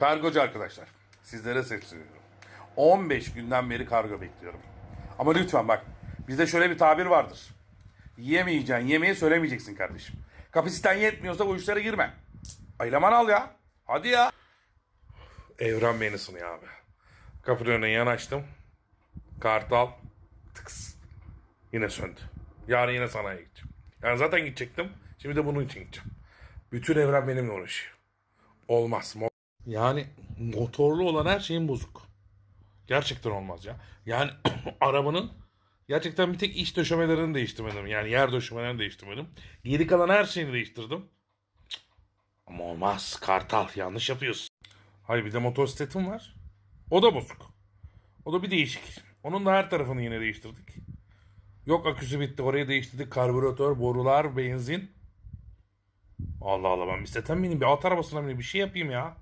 Kargocu arkadaşlar, sizlere sesleniyorum. 15 günden beri kargo bekliyorum. Ama lütfen bak, bizde şöyle bir tabir vardır. Yiyemeyeceksin, yemeği söylemeyeceksin kardeşim. Kapasiten yetmiyorsa bu işlere girme. Aylaman al ya. Hadi ya. Evren beni sınıyor abi. Kapının önüne yanaştım. Kartal. Tıks. Yine söndü. Yarın yine sanayiye gideceğim. Yani zaten gidecektim. Şimdi de bunun için gideceğim. Bütün evren benimle uğraşıyor. Olmaz. Yani motorlu olan her şeyin bozuk. Gerçekten olmaz ya. Yani arabanın gerçekten bir tek iç döşemelerini değiştirmedim. Yani yer döşemelerini değiştirmedim. Geri kalan her şeyini değiştirdim. Cık. Ama olmaz. Kartal yanlış yapıyorsun. Hayır bir de motosikletim var. O da bozuk. O da bir değişik. Onun da her tarafını yine değiştirdik. Yok aküsü bitti orayı değiştirdik. Karbüratör, borular, benzin. Allah Allah ben bisikleten bineyim bir at arabasına bineyim bir şey yapayım ya.